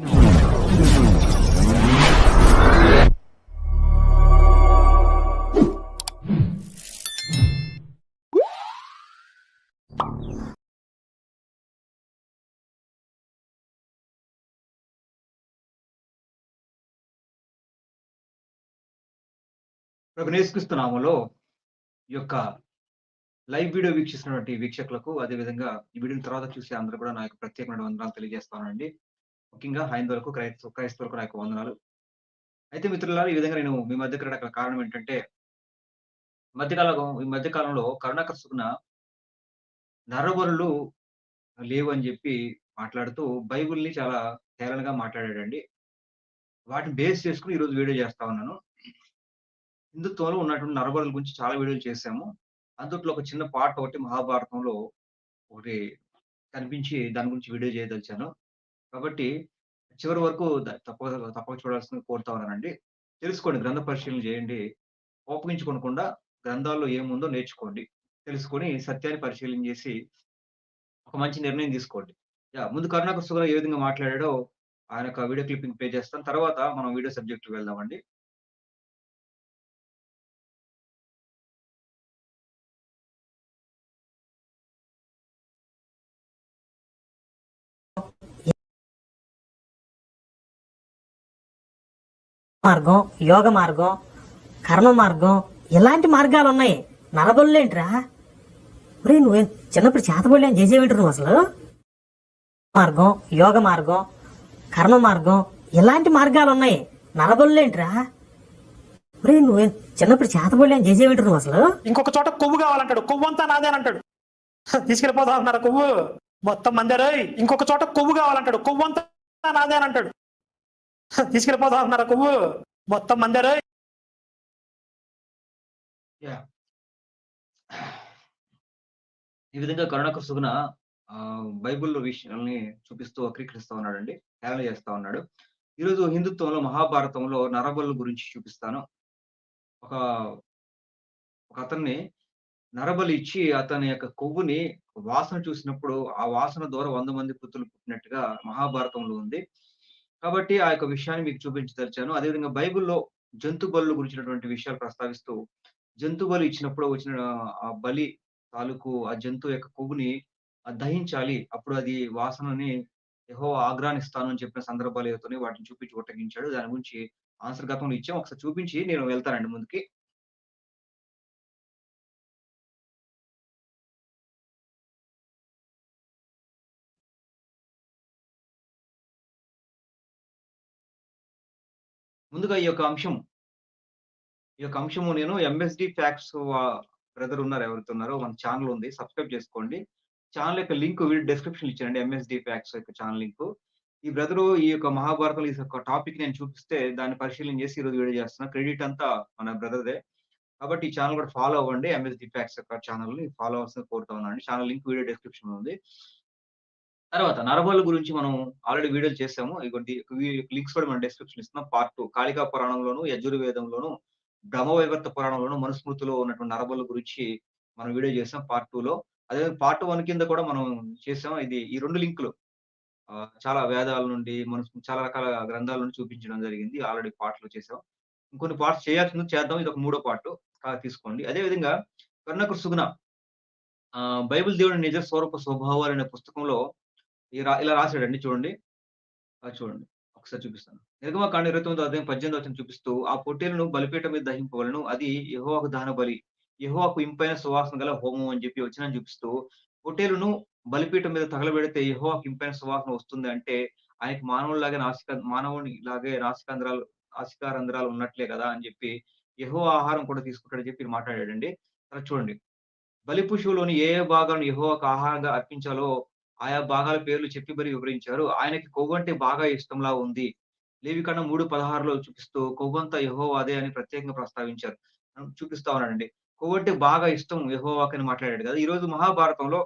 ప్రభు ఈ యొక్క live video వీక్షిస్తున్నటువంటి వీక్షకులకు అదేవిధంగా ఈ వీడియోని తర్వాత చూసే అందరూ కూడా నా యొక్క ప్రత్యేకమైన వందనాలు తెలియజేస్తానండి. ముఖ్యంగా హైందవులకు క్రైస్త క్రైస్తవులకు నాకు వందనాలు. అయితే మిత్రులారా ఈ విధంగా నేను మీ మధ్య కారణం ఏంటంటే మధ్యకాలం ఈ మధ్యకాలంలో కరుణాకర్సుకున్న నరబరులు లేవు అని చెప్పి మాట్లాడుతూ బైబిల్ని చాలా తేలనగా మాట్లాడాడండి. వాటిని బేస్ చేసుకుని ఈరోజు వీడియో చేస్తా ఉన్నాను. హిందుత్వంలో ఉన్నటువంటి నరబరుల గురించి చాలా వీడియోలు చేశాము. అందుట్లో ఒక చిన్న పాట ఒకటి మహాభారతంలో ఒకటి కనిపించి దాని గురించి వీడియో చేయదలిచాను. కాబట్టి చివరి వరకు తప్ప తప్పక తప్పక చూడాల్సింది కోరుతా ఉన్నానండి. తెలుసుకోండి గ్రంథ పరిశీలన చేయండి. కోపగించుకోకుండా గ్రంథాల్లో ఏముందో నేర్చుకోండి. తెలుసుకొని సత్యాన్ని పరిశీలన చేసి ఒక మంచి నిర్ణయం తీసుకోండి. యా ముందు కరుణాకర్ సుగర ఏ విధంగా మాట్లాడాడో ఆయన యొక్క వీడియో క్లిప్పింగ్ ప్లే చేస్తాను. తర్వాత మనం వీడియో సబ్జెక్ట్ వెళ్దామండి. మార్గం యోగ మార్గం కర్మ మార్గం ఇలాంటి మార్గాలు ఉన్నాయి నలబొల్లేంట్రా ఒరే నువ్వేం చిన్నప్పుడు చేతబడి అని చేసేవింటారు నువ్వు అసలు? మార్గం యోగ మార్గం కర్మ మార్గం ఇలాంటి మార్గాలు ఉన్నాయి నలబొల్లేంట్రా ఒరే నువ్వేం చిన్నప్పుడు చేతబడి అని చేసేవింటారు నువ్వు అసలు? ఇంకొక చోట కొవ్వు కావాలంటాడు. కొవ్వు అంతా నాదే అంటాడు. తీసుకెళ్ళిపోతా అన్నారు కొవ్వు? మొత్తం మందేరే ఇంకొక చోట కొవ్వు కావాలంటాడు. కొవ్వు అంతా నాదే అని అంటాడు. తీసుకెళ్ళిపోతా అన్నారు కొవ్వు? మొత్తం మందేరే? ఈ విధంగా కరుణాకర్ సుగుణ బైబుల్ బైబిల్ విషయాల్ని చూపిస్తూ వక్రీకరిస్తూ ఉన్నాడండి. హేళన చేస్తా ఉన్నాడు. ఈరోజు హిందుత్వంలో మహాభారతంలో నరబలు గురించి చూపిస్తాను. ఒక ఒక అతన్ని నరబలి ఇచ్చి అతని యొక్క కొవ్వుని వాసన చూసినప్పుడు ఆ వాసన ద్వారా వంద మంది పుత్రులు పుట్టినట్టుగా మహాభారతంలో ఉంది. కాబట్టి ఆ యొక్క విషయాన్ని మీకు చూపించదలిచాను అదేవిధంగా బైబిల్లో జంతు బలుల గురించినటువంటి విషయాలు ప్రస్తావిస్తూ జంతు బలు ఇచ్చినప్పుడు వచ్చిన ఆ బలి తాలూకు ఆ జంతువు యొక్క కొవ్వుని దహించాలి. అప్పుడు అది వాసనని యహో ఆగ్రానిస్తాను అని చెప్పిన సందర్భాలు ఏవైతే వాటిని చూపించి ఉటగించాడు దాని గురించి ఆన్సర్ గతంలో ఇచ్చాం. ఒకసారి చూపించి నేను వెళ్తానండి ముందుకి. ముందుగా ఈ యొక్క అంశం ఈ యొక్క అంశము నేను ఎంఎస్డి ఫ్యాక్ట్స్ బ్రదర్ ఉన్నారు ఎవరితో ఉన్నారో మన ఛానల్ ఉంది సబ్స్క్రైబ్ చేసుకోండి. ఛానల్ యొక్క లింక్ వీడియో డిస్క్రిప్షన్ ఇచ్చానండి ఎంఎస్డి ఫ్యాక్ట్స్ యొక్క ఛానల్ లింక్ ఈ బ్రదరు ఈ యొక్క మహాభారతం ఈ యొక్క టాపిక్ నేను చూపిస్తే దాన్ని పరిశీలన చేసి ఈరోజు వీడియో చేస్తున్నా. క్రెడిట్ అంతా మన బ్రదర్దే కాబట్టి ఈ ఛానల్ కూడా ఫాలో అవ్వండి ఎంఎస్డి ఫ్యాక్ట్స్ యొక్క ఛానల్ని ఫాలో అవ్వాల్సిన కోరుతా ఉన్నాను. ఛానల్ లింక్ వీడియో డిస్క్రిప్షన్ ఉంది. తర్వాత నరబలు గురించి మనం ఆల్రెడీ వీడియోలు చేసాము. లింక్స్ కూడా మనం డిస్క్రిప్షన్ ఇస్తున్నాం. పార్ట్ టూ కాళికా పురాణంలోను యజుర్వేదంలోను బ్రహ్మవైవర్త పురాణంలోను మనుస్మృతిలో ఉన్నటువంటి నరబలు గురించి మనం వీడియో చేసాం పార్ట్ టూ లో. అదే పార్ట్ వన్ కింద కూడా మనం చేసాం. ఇది ఈ రెండు లింకులు. ఆ, చాలా వేదాల నుండి మన చాలా రకాల గ్రంథాల నుండి చూపించడం జరిగింది. ఆల్రెడీ పార్ట్లు చేసాం. ఇంకొన్ని పార్ట్స్ చేయాల్సింది చేద్దాం. ఇది ఒక మూడో పార్ట్ తీసుకోండి. అదే విధంగా కర్ణకుడు సుగుణ. ఆ, బైబిల్ దేవుడి నిజ స్వరూప స్వభావాలు అనే పుస్తకంలో ఇలా రాశాడండి చూడండి. అది చూడండి. ఒకసారి చూపిస్తాను. నిర్గమకాండ ఇరవై తొమ్మిది అధ్యాయం పద్దెనిమిది వచ్చిన చూపిస్తూ ఆ పొట్టేలను బలిపీట మీద దహింపవలను అది యెహోవాకు దహన బలి యెహోవాకు ఇంపైన సువాసన గల హోమం అని చెప్పి వచ్చిన చూపిస్తూ పొట్టేలును బలిపీఠం మీద తగలబెడితే యెహోవాకు ఇంపైన సువాసన వస్తుంది అంటే ఆయనకి మానవుడిలాగే నాసిక మానవుని లాగే నాసికాంధ్రాలు నాసికారంధ్రాలు ఉన్నట్లే కదా అని చెప్పి యహో ఆహారం కూడా తీసుకుంటాడని చెప్పి మాట్లాడాడండి. తర్వాత చూడండి. బలి పశువులోని ఏ ఏ భాగాలను యెహోవాకు ఆహారంగా అర్పించాలో ఆయా భాగాల పేర్లు చెప్పి మరి వివరించారు. ఆయనకి కొవ్వంటే బాగా ఇష్టంలా ఉంది. లేవి కన్నా మూడు పదహారులో చూపిస్తూ కొవ్వంతా యహోవాదే అని ప్రత్యేకంగా ప్రస్తావించారు. చూపిస్తా ఉన్నాడండి కొవ్వంటే బాగా ఇష్టం యెహోవాకి అని మాట్లాడాడు కదా. ఈ రోజు మహాభారతంలో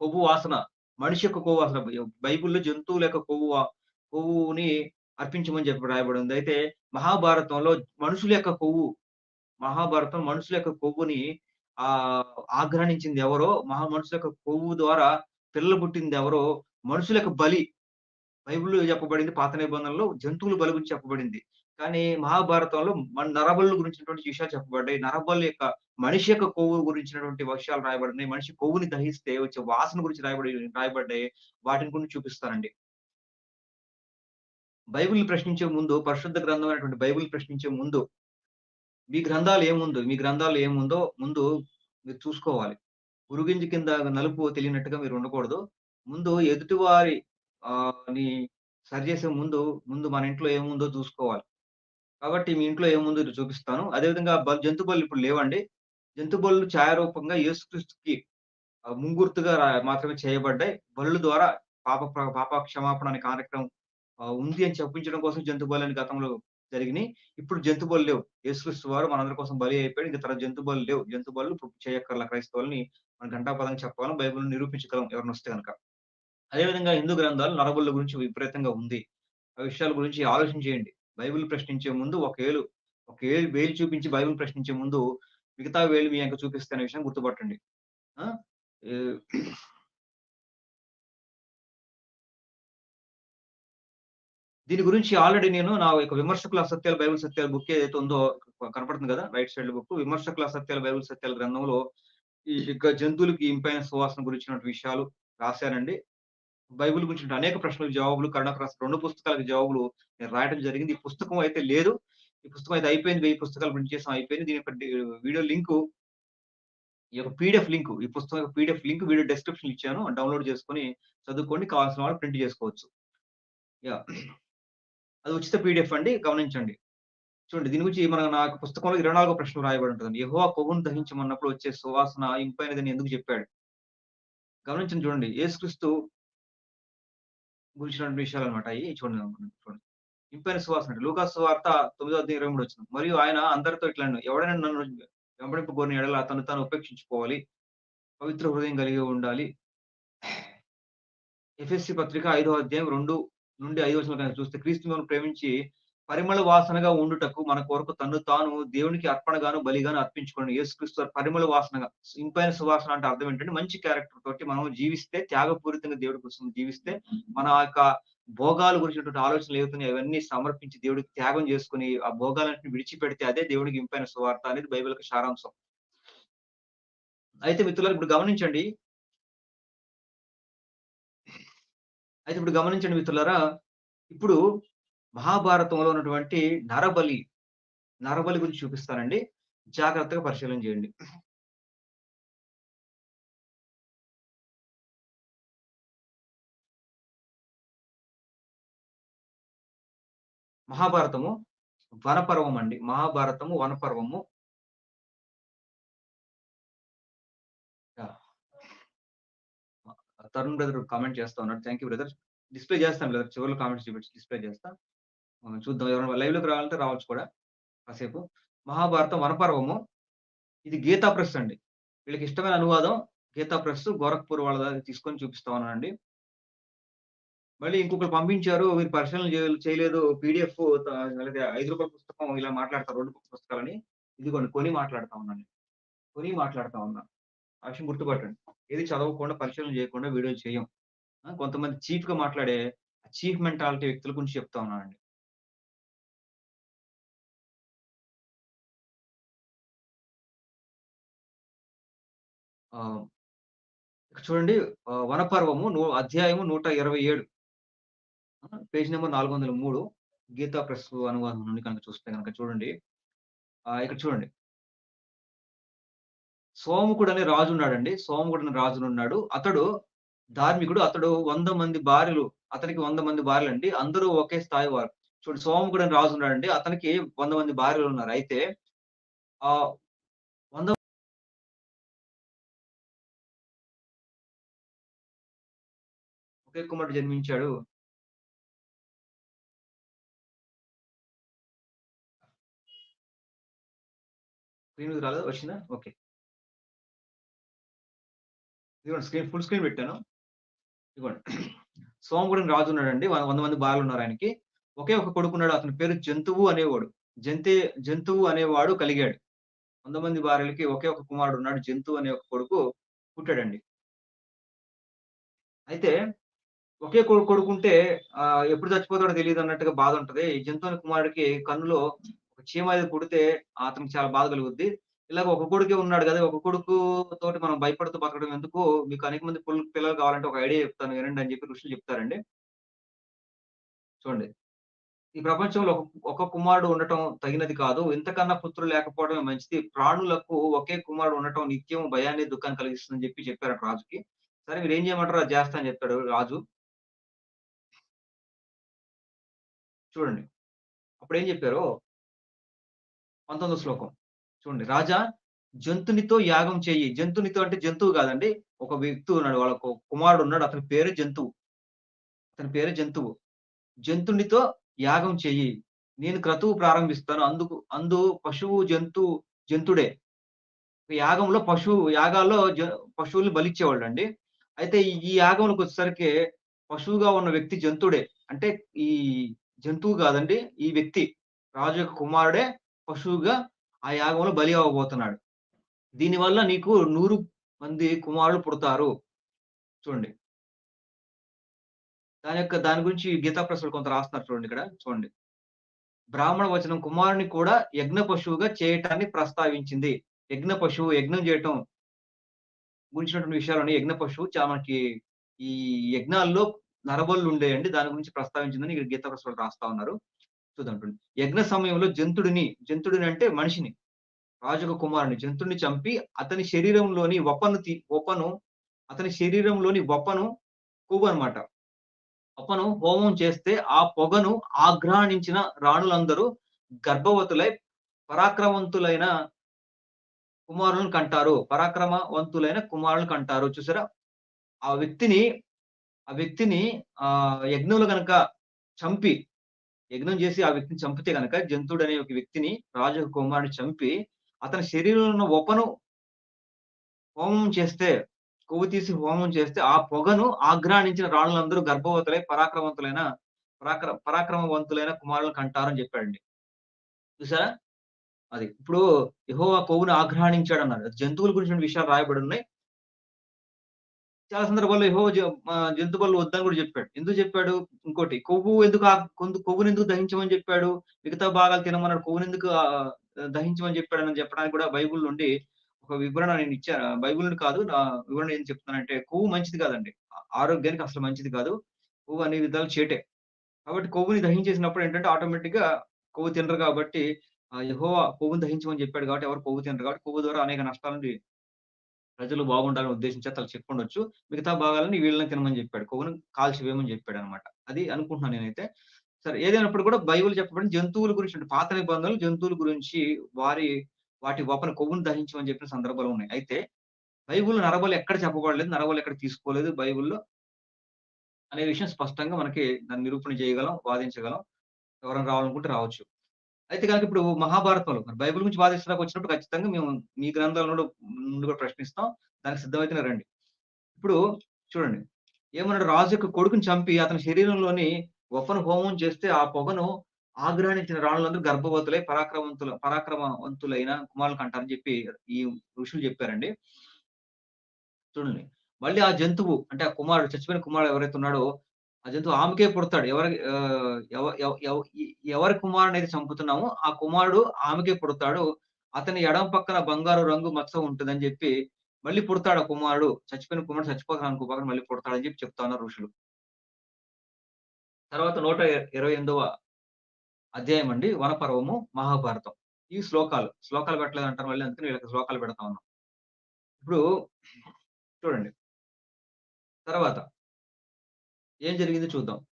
కొవ్వు వాసన మనిషి యొక్క కొవ్వు వాసన బైబిల్లో జంతువుల యొక్క కొవ్వు కొవ్వుని అర్పించమని చెప్పి రాయబడి ఉంది. అయితే మహాభారతంలో మనుషుల యొక్క కొవ్వు మహాభారతం మనుషుల యొక్క కొవ్వుని ఆ ఆగ్రహించింది ఎవరో? మహా మనుషుల యొక్క కొవ్వు ద్వారా పిల్లలు పుట్టింది ఎవరో మనుషుల యొక్క బలి బైబిల్‌లో చెప్పబడింది పాత నిబంధనలో జంతువుల బలి గురించి చెప్పబడింది. కానీ మహాభారతంలో మన నరబలు గురించినటువంటి విషయాలు చెప్పబడ్డాయి. నరబలి యొక్క మనిషి యొక్క కొవ్వు గురించినటువంటి విషయాలు రాయబడినాయి. మనిషి కొవ్వుని దహిస్తే వచ్చే వాసన గురించి రాయబడి రాయబడ్డాయి. వాటిని గురించి చూపిస్తానండి. బైబిల్ ప్రశ్నించే ముందు పరిశుద్ధ గ్రంథం అనేటువంటి బైబిల్ ప్రశ్నించే ముందు మీ గ్రంథాలు ఏముందో మీ గ్రంథాలు ఏముందో ముందు మీరు చూసుకోవాలి. పురుగింజ కింద నలుపు తెలియనట్టుగా మీరు ఉండకూడదు. ముందు ఎదుటివారి ని సరి చేసే ముందు, ముందు మన ఇంట్లో ఏముందో చూసుకోవాలి. కాబట్టి మీ ఇంట్లో ఏముందో ఇది చూపిస్తాను. అదేవిధంగా బల్ జంతు బలులు ఇప్పుడు లేవండి. జంతు బల్లు ఛాయారూపంగా యేసుక్రీస్తుకి ముంగుర్తుగా మాత్రమే చేయబడ్డాయి. బల్లు ద్వారా పాప పాప క్షమాపణ అనే కార్యక్రమం ఉంది అని చెప్పించడం కోసం జంతు అని గతంలో జరిగినాయి. ఇప్పుడు జంతు బలు లేవు. యేసుక్రీస్తు వారు మనందరి కోసం బలి అయిపోయాడు. ఇంకా తర్వాత జంతు బలు లేవు. జంతు బలు ఇప్పుడు చేయక్కర్ల క్రైస్తవులని మనం ఘంటాపథంగా చెప్పగలం. బైబిల్ నిరూపించగలం ఎవరిని వస్తే కనుక అదేవిధంగా హిందూ గ్రంథాలు నరబలుల గురించి విపరీతంగా ఉంది. ఆ విషయాల గురించి ఆలోచన చేయండి. బైబిల్ ప్రశ్నించే ముందు ఒక ఏలు ఒక ఏలు వేలు చూపించి బైబిల్ ప్రశ్నించే ముందు మిగతా వేలు మీ వెనక చూపిస్తాయి అనే విషయం గుర్తుపట్టండి. దీని గురించి ఆల్రెడీ నేను నా యొక్క విమర్శకుల సత్యాలు బైబిల్ సత్యాలు బుక్ ఏదైతే ఉందో కనపడుతుంది కదా! Right side book. విమర్శకుల సత్యాలు బైబిల్ సత్యాల గ్రంథంలో ఈ యొక్క జంతువులకి ఇంపైన సువాసన గురించినటువంటి విషయాలు రాశానండి. బైబిల్ గురించి అనేక ప్రశ్నలకు జవాబులు, కరుణాకర్ రాసిన 2 పుస్తకాలకు జవాబులు నేను రాయడం జరిగింది. ఈ పుస్తకం అయితే లేదు. ఈ పుస్తకం అయితే అయిపోయింది. వెయ్యి పుస్తకాలు ప్రింట్ చేసాం అయిపోయింది. దీని యొక్క వీడియో లింకు ఈ యొక్క పీడిఎఫ్ లింక్ ఈ పుస్తకం యొక్క పీడిఎఫ్ లింక్ వీడియో డిస్క్రిప్షన్ ఇచ్చాను. డౌన్‌లోడ్ చేసుకొని చదువుకోండి. కావాల్సిన వాళ్ళు ప్రింట్ చేసుకోవచ్చు. యా అది ఉచిత పీడిఎఫ్ అండి. గమనించండి. చూడండి దీని గురించి మన నాకు పుస్తకంలో పుస్తకంలో 24 ప్రశ్నలు రాయబడి ఉంటుంది యెహోవా కొవ్వును దహించమన్నప్పుడు వచ్చే సువాసన ఇంపైనదని ఎందుకు చెప్పాడు? గమనించండి చూడండి. యేసుక్రీస్తు గురించినటువంటి విషయాలన్నమాట అయి. చూడండి చూడండి. ఇంపైన సువాసన అంటే లూకా సువార్త తొమ్మిదో అధ్యాయం 23 వచనం. మరియు ఆయన అందరితో ఇట్లా ఎవడైనా నన్ను వెంబడింపగోరిన ఎడలా తను తాను ఉపేక్షించుకోవాలి. పవిత్ర హృదయం కలిగి ఉండాలి. ఎఫ్ఎస్సి పత్రిక ఐదో అధ్యాయం రెండు నుండి 5 వచనం కనుక చూస్తే క్రీస్తు ప్రేమించి పరిమళ వాసనగా ఉండుటకు మన కొరకు తను తాను దేవునికి అర్పణగాను, బలిగాను అర్పించుకోండి యేసుక్రీస్తు పరిమళ వాసనగా ఇంపైన సువాసన అంటే అర్థం ఏంటంటే మంచి క్యారెక్టర్ తోటి మనం జీవిస్తే త్యాగపూరితంగా దేవుడి కోసం జీవిస్తే మన యొక్క భోగాల గురించినటువంటి ఆలోచనలు ఏవైతున్నాయో అవన్నీ సమర్పించి దేవుడికి త్యాగం చేసుకొని ఆ భోగాలన్నింటిని విడిచిపెడితే అదే దేవుడికి ఇంపైన సువార్త అనేది బైబిల్ యొక్క సారాంశం. అయితే మిత్రులకు ఇప్పుడు గమనించండి. అయితే ఇప్పుడు గమనించండి మిత్రులారా. ఇప్పుడు మహాభారతంలో ఉన్నటువంటి నరబలి, నరబలి గురించి చూపిస్తానండి. జాగ్రత్తగా పరిశీలన చేయండి. మహాభారతము వనపర్వం అండి. మహాభారతము వనపర్వము. యాహ్! తరుణ్ బ్రదర్ కామెంట్ చేస్తా ఉన్నాడు. Thank you brother. డిస్‌ప్లే చేస్తాం బ్రదర్. చివరిలో కామెంట్స్ చూపించి డిస్‌ప్లే చేస్తా. చూద్దాం ఎవరైనా లైవ్‌లోకి రావాలంటే రావచ్చు కూడా కాసేపు. మహాభారతం వనపర్వము. ఇది గీతా ప్రెస్ అండి. వీళ్ళకి ఇష్టమైన అనువాదం గీతా ప్రెస్ గోరఖ్పూర్ వాళ్ళ తీసుకొని చూపిస్తా ఉన్నానండి. మళ్ళీ ఇంకొకరు పంపించారు. మీరు పరిశీలన చేయలేదు. పీడిఎఫ్ లేదా ఐదు రూపాయల పుస్తకం ఇలా మాట్లాడతారు రెండు పుస్తకాలని. ఇదిగోండి కొని మాట్లాడుతా ఉన్నాను. కొని మాట్లాడుతా ఉన్నాను ఆ విషయం గుర్తుపట్టండి. ఏది చదవకుండా పరిశీలన చేయకుండా వీడియోలు చేయం. కొంతమంది చీఫ్గా మాట్లాడే చీఫ్ మెంటాలిటీ వ్యక్తుల గురించి చెప్తా ఉన్నానండి. ఇక్కడ చూడండి వనపర్వము నూ అధ్యాయము 127. ఆ! పేజ్ నెంబర్ నాలుగు వందల మూడు గీతా ప్రెస్ అనువాదం నుండి కనుక చూస్తే గనుక చూడండి. ఇక్కడ చూడండి. సోముకుడు అనే రాజు ఉన్నాడండి సోముకుడు అనే రాజు ఉన్నాడు అతడు ధార్మికుడు. అతడు వంద మంది భార్యలు అతనికి వంద మంది భార్యలు అండి అందరూ ఒకే స్థాయి వారు. చూడు సోమకుడు అని రాజు ఉన్నాడండి అతనికి వంద మంది భార్యలు ఉన్నారు అయితే ఆ వంద ఒకే కుమారుడు జన్మించాడు. రాలేదు వచ్చిందా? ఓకే. ఇదిగోండి స్క్రీన్ ఫుల్ స్క్రీన్ పెట్టాను. ఇదిగోండి. సోమకుడని రాజు ఉన్నాడండి. వ 100 మంది ఉన్నారు ఆయనకి. ఒకే ఒక కొడుకున్నాడు. అతని పేరు జంతువు అనేవాడు. జంతే జంతువు అనేవాడు కలిగాడు. వంద మంది భార్యలకి ఒకే ఒక కుమారుడు ఉన్నాడు. జంతువు అనే ఒక కొడుకు పుట్టాడండి. అయితే ఒకే కొడుకు కొడుకుంటే ఆ ఎప్పుడు చచ్చిపోతాడో తెలియదు అన్నట్టుగా బాధ ఉంటది ఈ అనే కుమారుడికి కన్నులో ఒక చీమ అది కుడితే అతనికి చాలా బాధ కలుగుద్ది ఇలాగ ఒక కొడుకే ఉన్నాడు కదా ఒక కొడుకు తోటి మనం భయపడుతూ బతకడం ఎందుకు? మీకు అనేక మంది పిల్లలు కావాలంటే ఒక ఐడియా చెప్తాను వినండి అని చెప్పి ఋషులు చెప్తారండి. చూడండి. ఈ ప్రపంచంలో ఒక కుమారుడు ఉండటం తగినది కాదు. ఇంతకన్నా పుత్రులు లేకపోవడమే మంచిది. ప్రాణులకు ఒకే కుమారుడు ఉండటం నిత్యం భయాన్ని దుఃఖాన్ని కలిగిస్తుందని చెప్పి చెప్పారట రాజుకి. సరే మీరు ఏం చేయమంటారు? అది చేస్తా అని చెప్తాడు రాజు. చూడండి. అప్పుడు ఏం చెప్పారు? పంతొమ్మిది శ్లోకం. చూడండి రాజా జంతునితో యాగం చేయి. జంతునితో అంటే జంతువు కాదండి ఒక వ్యక్తి ఉన్నాడు వాళ్ళ ఒక కుమారుడు ఉన్నాడు అతని పేరు జంతువు. అతని పేరు జంతువు. జంతునితో యాగం చేయి. నేను క్రతువు ప్రారంభిస్తాను అందుకు అందు పశువు జంతు జంతుడే. యాగంలో పశువు యాగాల్లో జ- పశువుల్ని బలిచ్చేవాళ్ళు అండి అయితే ఈ- ఈ యాగంలోకి వచ్చేసరికి పశువుగా ఉన్న వ్యక్తి జంతుడే. అంటే ఈ జంతువు కాదండి ఈ వ్యక్తి రాజు యొక్క కుమారుడే పశువుగా ఆ యాగంలో బలి అవ్వబోతున్నాడు. దీనివల్ల నీకు నూరు మంది కుమారులు పుడతారు. చూడండి. దాని యొక్క దాని గురించి గీతా ప్రశ్నలు కొంత రాస్తున్నారు చూడండి ఇక్కడ. చూడండి. బ్రాహ్మణ వచనం కుమారుని కూడా యజ్ఞ పశువుగా చేయటాన్ని ప్రస్తావించింది. యజ్ఞ పశువు యజ్ఞం చేయటం గురించినటువంటి విషయాలని యజ్ఞ పశువు చాలా మనకి ఈ యజ్ఞాల్లో నరబళ్ళు ఉండేయండి. దాని గురించి ప్రస్తావించిందని గీత ప్రశ్నలు రాస్తా ఉన్నారు. చూద్దాం యజ్ఞ సమయంలో జంతుడిని జంతుడిని అంటే మనిషిని రాజుక కుమారుని జంతుడిని చంపి అతని శరీరంలోని వపను తీ వపను అతని శరీరంలోని వపను కొవ్వు వపను హోమం చేస్తే ఆ పొగను ఆఘ్రాణించిన రాణులందరూ గర్భవతులై పరాక్రమవంతులైన కుమారులను కంటారు. పరాక్రమవంతులైన కుమారులను కంటారు. చూసారా? ఆ వ్యక్తిని ఆ వ్యక్తిని ఆ యజ్ఞులు గనక చంపి యజ్ఞం చేసి ఆ వ్యక్తిని చంపితే కనుక జంతుడు అనే ఒక వ్యక్తిని రాజు కుమారుని చంపి అతని శరీరంలో ఉన్న ఒపను హోమం చేస్తే కొవ్వు తీసి హోమం చేస్తే ఆ పొగను ఆగ్రాణించిన రాణులందరూ గర్భవతులై పరాక్రమవంతులైన పరాక్ర పరాక్రమవంతులైన కుమారులను కంటారని చెప్పాడండి. చూసారా అది ఇప్పుడు యెహోవా కొవ్వును ఆగ్రహణించాడు అన్నారు జంతువుల గురించిన విషయాలు రాయబడి ఉన్నాయి. చాలా సందర్భాల్లో ఏవో జంతు బలు వద్దని కూడా చెప్పాడు. ఎందుకు చెప్పాడు? ఇంకోటి కొవ్వు ఎందుకు ఆ- కొవ్వుని ఎందుకు దహించమని చెప్పాడు? మిగతా భాగాలు తినమన్నాడు కొవ్వుని ఎందుకు దహించమని చెప్పాడు అని చెప్పడానికి కూడా బైబిల్ నుండి ఒక వివరణ నేను ఇచ్చాను. బైబిల్ నుండి కాదు నా వివరణ ఏం చెప్తున్నానంటే కొవ్వు మంచిది కాదండి. ఆరోగ్యానికి అసలు మంచిది కాదు. కొవ్వు అనే విధాలు చేటే. కాబట్టి కొవ్వుని దహించేసినప్పుడు ఏంటంటే ఆటోమేటిక్గా కొవ్వు తినరు కాబట్టి ఆ కొవ్వుని దహించమని చెప్పాడు కాబట్టి ఎవరు కొవ్వు తినరు కాబట్టి కొవ్వు ద్వారా అనేక నష్టాలని ప్రజలు బాగుండాలని ఉద్దేశించి అతను చెప్పుండొచ్చు. మిగతా భాగాలని వీళ్ళని తినమని చెప్పాడు. కొవ్వును కాల్చివేయమని చెప్పాడు అనమాట అది అనుకుంటున్నాను నేనైతే. సరే ఏదైనప్పుడు కూడా బైబిల్ చెప్పబడిన జంతువుల గురించి అంటే పాత నిబంధనలు జంతువుల గురించి వారి వాటి వపన కొవ్వును దహించమని చెప్పిన సందర్భాలు ఉన్నాయి. అయితే బైబిల్ నరబలు ఎక్కడ చెప్పబడలేదు నరబలు ఎక్కడ తీసుకోలేదు బైబుల్లో అనే విషయం స్పష్టంగా మనకి దాన్ని నిరూపణ చేయగలం వాదించగలం ఎవరైనా రావాలనుకుంటే రావచ్చు. అయితే కనుక ఇప్పుడు మహాభారతంలో మరి బైబిల్ గురించి వాదించడానికి వచ్చినప్పుడు ఖచ్చితంగా మేము మీ గ్రంథాల నుండి నుండి కూడా ప్రశ్నిస్తాం. దానికి సిద్ధమైతేనే రండి. ఇప్పుడు చూడండి. ఏమన్నాడు? రాజు యొక్క కొడుకుని చంపి అతని శరీరంలోని వపను హోమం చేస్తే ఆ పొగను ఆగ్రహించిన రాణులందరూ గర్భవతులై పరాక్రమవంతుల పరాక్రమవంతులైన కుమారులకు అంటారని చెప్పి ఈ ఋషులు చెప్పారండి. చూడండి. మళ్ళీ ఆ జంతువు అంటే ఆ కుమారుడు చచ్చిపోయిన కుమారుడు ఎవరైతే ఉన్నాడో ఆ జంతువు ఆమెకే పుడతాడు ఎవరి ఎవరి కుమారుని అయితే చంపుతున్నామో ఆ కుమారుడు ఆమెకే పుడతాడు. అతని ఎడం పక్కన బంగారు రంగు మచ్చ ఉంటుందని చెప్పి మళ్ళీ పుడతాడు ఆ కుమారుడు. చచ్చిపోయిన కుమారుడు చచ్చిపోతాను పక్కన మళ్ళీ పుడతాడని చెప్పి చెప్తా ఉన్నారు ఋషులు. తర్వాత నూట ఇరవై ఎనిమిదవ అధ్యాయం అండి వనపర్వము మహాభారతం. ఈ శ్లోకాలు శ్లోకాలు పెట్టలేదు అంటారు మళ్ళీ అందుకని వీళ్ళకి శ్లోకాలు పెడతా ఉన్నాం. ఇప్పుడు చూడండి. తర్వాత ఏం జరిగింది చూద్దాం.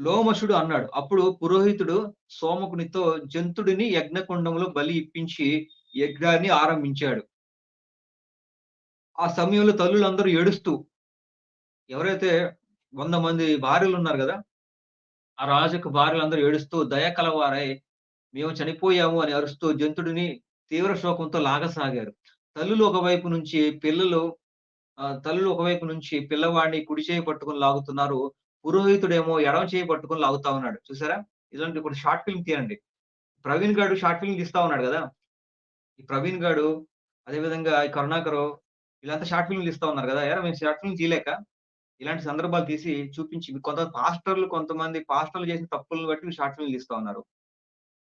లోమశుడు అన్నాడు అప్పుడు పురోహితుడు సోమకునితో జంతుడిని యజ్ఞకుండంలో బలి ఇప్పించి యజ్ఞాన్ని ఆరంభించాడు. ఆ సమయంలో తల్లులందరూ ఏడుస్తూ ఎవరైతే వంద మంది భార్యలు ఉన్నారు కదా ఆ రాజుకు భార్యలందరూ ఏడుస్తూ దయ కలవారై మేము చనిపోయాము అని అరుస్తూ జంతుడిని తీవ్ర శోకంతో లాగసాగారు. తల్లులు ఒకవైపు నుంచి పిల్లలు తల్లులు ఒకవైపు నుంచి పిల్లవాడిని కుడి చేయి పట్టుకొని లాగుతున్నారు పురోహితుడేమో ఎడమ చేయి పట్టుకొని లాగుతా ఉన్నాడు. చూసారా? ఇలాంటి ఇప్పుడు షార్ట్ ఫిల్మ్ తీయండి. ప్రవీణ్ గాడు షార్ట్ ఫిల్మ్ తీస్తా ఉన్నాడు కదా? ఈ ప్రవీణ్ గాడు అదే విధంగా ఈ కరుణాకరు వీళ్ళంతా షార్ట్ ఫిల్మ్ తీస్తా ఉన్నారు కదా? ఎరా మేము షార్ట్ ఫిల్మ్ తీయలేక? ఇలాంటి సందర్భాలు తీసి చూపించి కొంత పాస్టర్లు కొంతమంది పాస్టర్లు చేసిన తప్పులను బట్టి షార్ట్ ఫిల్మ్ తీస్తా ఉన్నారు.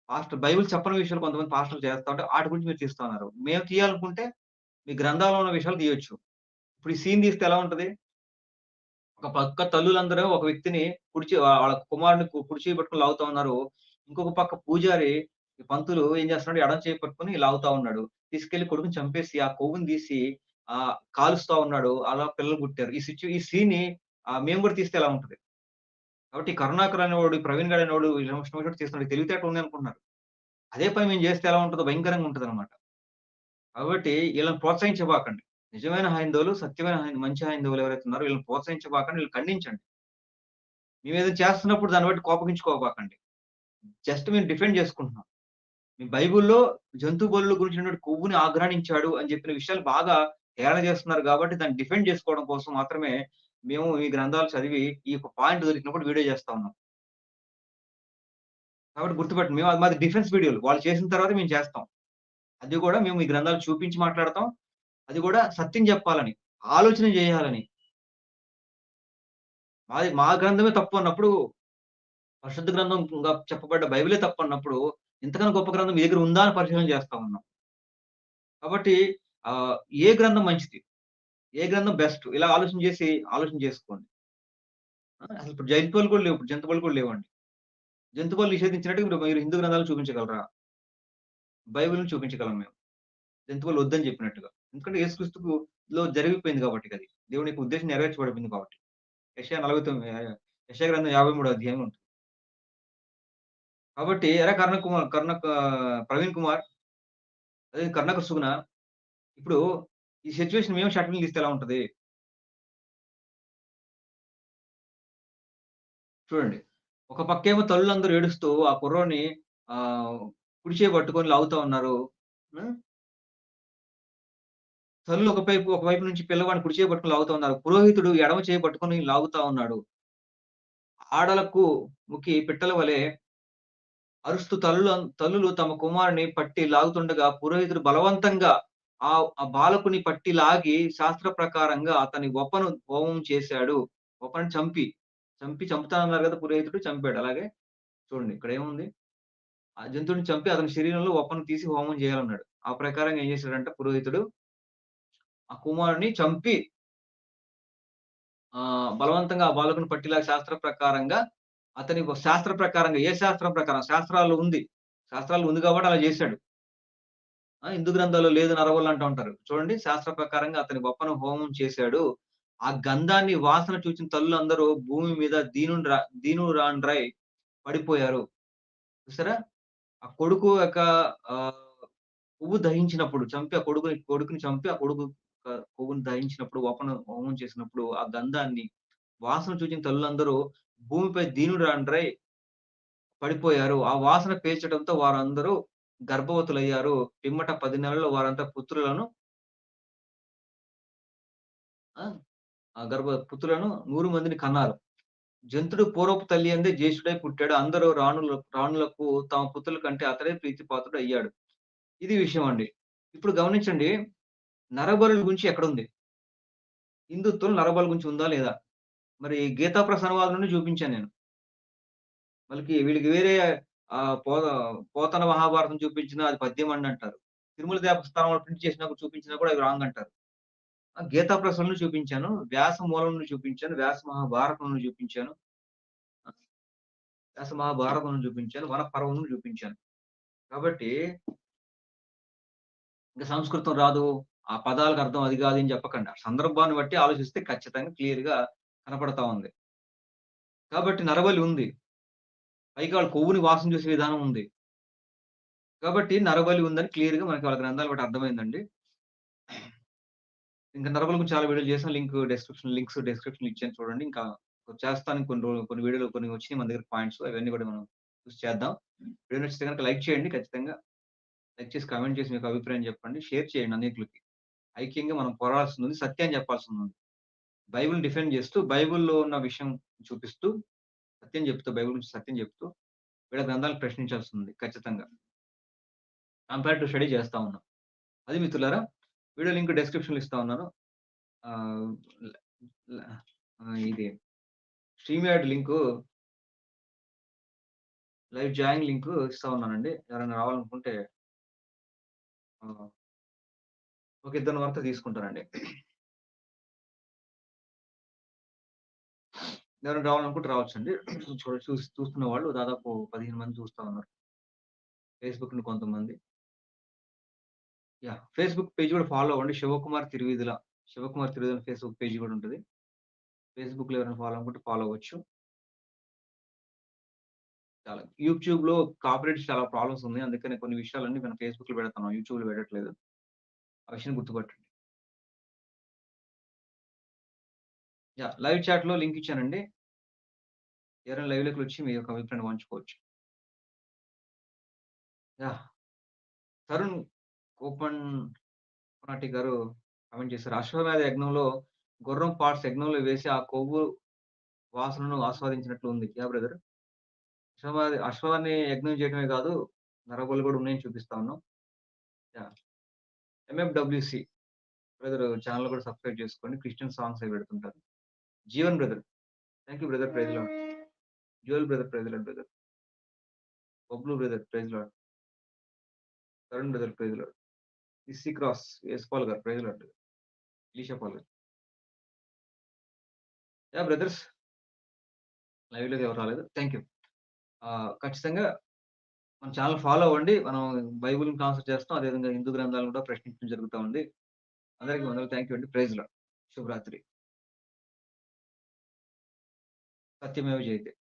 పాస్టర్ బైబిల్ చెప్పని విషయాలు కొంతమంది పాస్టర్లు చేస్తా ఉంటే వాటి గురించి మీరు తీస్తా ఉన్నారు. మేము తీయాలనుకుంటే మీ గ్రంథాల్లో ఉన్న విషయాలు తీయొచ్చు. ఇప్పుడు ఈ సీన్ తీస్తే ఎలా ఉంటది? ఒక పక్క తల్లులందరూ ఒక వ్యక్తిని పుడిచి వాళ్ళ కుమారుని పుడిచి పట్టుకుని లాగుతా ఉన్నారు. ఇంకొక పక్క పూజారి ఈ పంతులు ఏం చేస్తున్నాడు? ఎడం చేయి పట్టుకుని లాగుతా ఉన్నాడు. తీసుకెళ్ళి కొడుకుని చంపేసి ఆ కొవ్వుని తీసి ఆ కాలుస్తా ఉన్నాడు. అలా పిల్లలు పుట్టారు. ఈ సిచ్యు ఈ సీన్ని మేము కూడా తీస్తే ఎలా ఉంటది? కాబట్టి కరుణాకర్ అనేవాడు ప్రవీణ్ గారు అనేవాడు ఇష్టం తీస్తున్నాడు తెలివితేటలు ఉంది అనుకుంటున్నారు. అదే పని మేము చేస్తే ఎలా ఉంటుందో భయంకరంగా ఉంటుంది అనమాట కాబట్టి వీళ్ళని ప్రోత్సహించబాకండి. నిజమైన హైందవులు సత్యమైన మంచి హైందవులు ఎవరైతే ఉన్నారో వీళ్ళని ప్రోత్సహించబాకండి వీళ్ళు ఖండించండి. మేము ఏదో చేస్తున్నప్పుడు దాన్ని బట్టి కోపగించుకోబాకండి. జస్ట్ మేము డిఫెండ్ చేసుకుంటున్నాం. మీ బైబిల్లో జంతు బలుల గురించి కొవ్వుని ఆగ్రహించాడు అని చెప్పిన విషయాలు బాగా హేళన చేస్తున్నారు కాబట్టి దాన్ని డిఫెండ్ చేసుకోవడం కోసం మాత్రమే మేము ఈ గ్రంథాలు చదివి ఈ యొక్క పాయింట్ దొరికినప్పుడు వీడియో చేస్తా ఉన్నాం. కాబట్టి గుర్తుపెట్టండి మేము అది మాది డిఫెన్స్ వీడియోలు. వాళ్ళు చేసిన తర్వాత మేము చేస్తాం. అది కూడా మేము ఈ గ్రంథాలు చూపించి మాట్లాడతాం. అది కూడా సత్యం చెప్పాలని ఆలోచన చేయాలని. మాది మా గ్రంథమే తప్పు అన్నప్పుడు పరిశుద్ధ గ్రంథంగా చెప్పబడ్డ బైబిలే తప్పు అన్నప్పుడు ఇంతకన్నా గొప్ప గ్రంథం మీ దగ్గర ఉందా అని పరిశీలన చేస్తా ఉన్నాం కాబట్టి ఏ గ్రంథం మంచిది? ఏ గ్రంథం బెస్ట్ ఇలా ఆలోచన చేసి ఆలోచన చేసుకోండి. అసలు ఇప్పుడు జంతువులు కూడా లేవు ఇప్పుడు జంతువులు కూడా లేవండి. జంతువులు నిషేధించినట్టు ఇప్పుడు మీరు హిందూ గ్రంథాలు చూపించగలరా? బైబిల్ని చూపించగలం మేము. జంతువులు వద్దని చెప్పినట్టుగా. ఎందుకంటే యేసుక్రీస్తుకు లో జరిగిపోయింది కాబట్టి అది. దేవుని యొక్క ఉద్దేశం నెరవేర్చబడిపోయింది కాబట్టి. యశా నలభై తొమ్మిది యశా గ్రంథం యాభై మూడు అధ్యాయం ఉంటుంది. కాబట్టి ఎరా కర్ణ కుమార్ కర్ణ ప్రవీణ్ కుమార్ అదే కర్ణక సుగుణ ఇప్పుడు ఈ సిచ్యువేషన్ మేము షటిల్ తీస్తే ఎలా ఉంటుంది? చూడండి. ఒక పక్కేమో తల్లులందరూ ఏడుస్తూ ఆ కుర్రోని ఆ పట్టుకొని లాగుతా ఉన్నారు. తల్లు ఒక ఒకవైపు ఒక నుంచి పిల్లవాడిని కుడి చేయి లాగుతా ఉన్నారు. పురోహితుడు ఎడమ చేయి పట్టుకుని లాగుతా ఉన్నాడు. ఆడలకు ముఖి పిట్టల వలె అరుస్తూ తల్లు తల్లులు తమ కుమారుని పట్టి లాగుతుండగా పురోహితుడు బలవంతంగా ఆ ఆ బాలకుని పట్టి లాగి శాస్త్ర ప్రకారంగా అతని ఒప్పను హోమం చేశాడు. ఒప్పని చంపి చంపి చంపుతానన్నారు కదా పురోహితుడు చంపాడు. అలాగే చూడండి ఇక్కడ ఏముంది? ఆ జంతువుని చంపి అతని శరీరంలో ఒప్పను తీసి హోమం చేయాలన్నాడు. ఆ ప్రకారంగా ఏం చేశాడంటే పురోహితుడు ఆ కుమారుని చంపి ఆ బలవంతంగా ఆ బాలకుని పట్టిలా శాస్త్ర ప్రకారంగా అతని శాస్త్ర ప్రకారంగా ఏ శాస్త్రం ప్రకారం? శాస్త్రాలు ఉంది. శాస్త్రాలు ఉంది కాబట్టి అలా చేశాడు. హిందూ గ్రంథాల్లో లేదు నరవల్ అంటూ ఉంటారు. చూడండి శాస్త్ర ప్రకారంగా అతని గొప్పను హోమం చేశాడు. ఆ గంధాన్ని వాసన చూసిన తల్లు అందరూ భూమి మీద దీను దీను రాండ్రై పడిపోయారు. చూసారా? ఆ కొడుకు యొక్క ఆ పువ్వు దహించినప్పుడు చంపి ఆ కొడుకుని కొడుకుని చంపి ఆ కొడుకు కొవ్వును దహించినప్పుడు వపన హోమం చేసినప్పుడు ఆ గంధాన్ని వాసన చూసిన తల్లులందరూ భూమిపై దీనుడు రాండ్రై పడిపోయారు. ఆ వాసన పీల్చడంతో వారందరూ గర్భవతులయ్యారు. పిమ్మట పది నెలల్లో వారంతా పుత్రులను ఆ, ఆ గర్భ పుత్రులను నూరు మందిని కన్నారు. జంతుడు పూర్వపు తల్లి అందే జ్యేష్ఠుడై పుట్టాడు. అందరూ రాణుల రాణులకు తమ పుత్రుల కంటే అతడే ప్రీతిపాత్రుడు అయ్యాడు. ఇది విషయం అండి. ఇప్పుడు గమనించండి నరబలుల గురించి ఎక్కడుంది? హిందుత్వం నరబల గురించి ఉందా లేదా? మరి గీతా ప్రసన్నవాద నుండి చూపించాను నేను. వాళ్ళకి వీళ్ళకి వేరే ఆ పో పోతన మహాభారతం చూపించినా అది పద్యం అని అంటారు. తిరుమల దేవస్థానంలో ప్రింట్ చేసినప్పుడు చూపించినా కూడా అవి రాంగ్ అంటారు. ఆ గీతా ప్రసన్న చూపించాను. వ్యాస మూలం నుండి చూపించాను. వ్యాస మహాభారతం చూపించాను. వ్యాస మహాభారతం చూపించాను. వన పర్వం చూపించాను. కాబట్టి ఇంకా సంస్కృతం రాదు. ఆ పదాలకు అర్థం అది కాదు అని చెప్పకండి. ఆ సందర్భాన్ని బట్టి ఆలోచిస్తే ఖచ్చితంగా క్లియర్గా కనపడతా ఉంది. కాబట్టి నరబలి ఉంది. పైగా వాళ్ళ కొవ్వుని వాసన చేసే విధానం ఉంది. కాబట్టి నరబలి ఉందని క్లియర్గా మనకి వాళ్ళ గ్రంథాలు బట్టి అర్థమైందండి. ఇంకా నరబలి గురించి చాలా వీడియోలు చేసిన లింక్ డిస్క్రిప్షన్ లింక్స్ డిస్క్రిప్షన్ ఇచ్చాను చూడండి. ఇంకా చేస్తాను. కొన్ని రోజులు కొన్ని వీడియోలు కొన్ని వచ్చినాయి మన దగ్గర పాయింట్స్. అవన్నీ కూడా మనం చూసి చేద్దాం. వీడియో నచ్చితే కనుక లైక్ చేయండి. ఖచ్చితంగా లైక్ చేసి కామెంట్ చేసి మీకు అభిప్రాయం చెప్పండి. షేర్ చేయండి అనేకులకి. ఐక్యంగా మనం పోరాడాల్సి ఉంది సత్యాన్ని చెప్పాల్సి ఉంది బైబిల్ డిఫెండ్ చేస్తూ బైబిల్లో ఉన్న విషయం చూపిస్తూ సత్యం చెప్తూ బైబిల్ గురించి సత్యం చెప్తూ వీళ్ళ గ్రంథాలు ప్రశ్నించాల్సి ఉంది ఖచ్చితంగా. కంపేర్ టు స్టడీ చేస్తూ ఉన్నాం. అది మిత్రులారా వీడియో లింక్ డిస్క్రిప్షన్లో ఇస్తా ఉన్నాను. ఇది stream add link live join link ఇస్తా ఉన్నానండి. ఎవరైనా రావాలనుకుంటే ఒక ఇద్దరు వరకు తీసుకుంటానండి. ఎవరైనా రావాలనుకుంటే రావచ్చండి. చూడ చూసి చూస్తున్న వాళ్ళు దాదాపు పదిహేను మంది చూస్తా ఉన్నారు. ఫేస్బుక్ కొంతమంది. యా ఫేస్బుక్ పేజ్ కూడా ఫాలో అవ్వండి. శివకుమార్ తిరువిధుల శివకుమార్ తిరువిధుల ఫేస్బుక్ పేజ్ కూడా ఉంటుంది. ఫేస్బుక్లో ఎవరైనా ఫాలో అనుకుంటే ఫాలో అవ్వచ్చు. చాలా యూట్యూబ్లో కాపరేట్ చాలా ప్రాబ్లమ్స్ ఉన్నాయి. అందుకని కొన్ని విషయాలన్నీ మనం ఫేస్బుక్లో పెడతాం పెట్టట్లేదు. ఆ విషయం గుర్తుపట్టండి. యా లైవ్ చాట్లో లింక్ ఇచ్చానండి. ఎవరైనా లైవ్లోకి వచ్చి మీ యొక్క అభిప్రాయం పంచుకోవచ్చు. యా తరుణ్ కోపన్ నాటి గారు కామెంట్ చేశారు. అశ్వమేధ యజ్ఞంలో గుర్రం పార్ట్స్ యజ్ఞంలో వేసి ఆ కొవ్వు వాసనను ఆస్వాదించినట్లు ఉంది. Yeah brother. అశ్వమేధ అశ్వాన్ని యజ్ఞం చేయడమే కాదు నరబలు కూడా ఉన్నాయని చూపిస్తా ఉన్నాం. ఎంఎఫ్డబ్ల్యూసి బ్రదర్ ఛానల్ కూడా సబ్స్క్రైబ్ చేసుకోండి. క్రిస్టియన్ సాంగ్స్ అవి పెడుతుంటారు. Jeevan brother thank you brother praise lord Jewel brother praise lord brother Bablu brother praise lord Tarun brother praise lord ఇస్సి cross S Paul గారు ప్రైజ్ లాడ్ ఇలీషా పాల్ గారు yeah brothers లైవ్లోకి ఎవరు రాలేదు. Thank you ఖచ్చితంగా మన channel follow అవ్వండి. మనం Bible concept చేస్తాం అదేవిధంగా హిందూ గ్రంథాలను కూడా ప్రశ్నించడం జరుగుతూ ఉంది. అందరికీ వందలు థ్యాంక్ యూ అండి. Praise lord. శుభరాత్రి. సత్యమేవ జయతే.